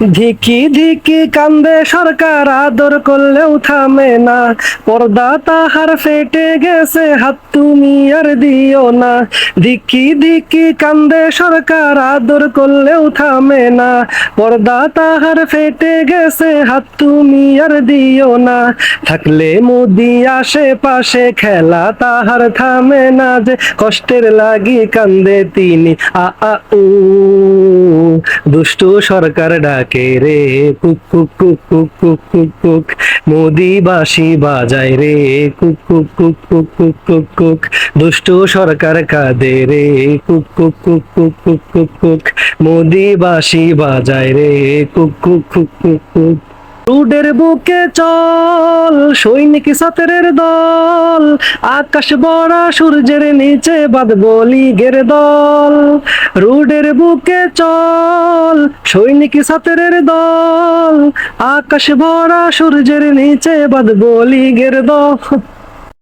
ধিকি ধিকি কান্দে সরকার, আদর করলেও থামে না। পর্দা তাহার ফেটে গেছে, হাত তুমি আর দিও না। ধিকি ধিকি কান্দে সরকার, আদর করলেও থামে না। পর্দা তাহার ফেটে গেছে, হাত তুমি আর দিও না। থাকলে মুদি আশেপাশে, খেলা তাহার থামে না যে কষ্টের লাগি কান্দে তিনি। আ আ, উ। দুষ্টু সরকার ডাকে রে কুক কুক কুক কুক কুক কুক কুক মোদি বাসি বাজায় রে কুক কুক কুক কুক কুক কুক কুক দুষ্টু সরকার কাঁদে রে কুক কুক কুক কুক কুক কুক কুক মোদি বাসি বাজায় রে কুক কুক কুক কুক কুক রুডের বুকে চল সৈনিক সাতের দল আকাশ বড়া সূর্যের নিচে বাদ বলি লীগের দল রুডের বুকে চল সৈনিক সাতের দল। আকাশ ভরা সূর্যের নিচে বাদ বলি গের দল।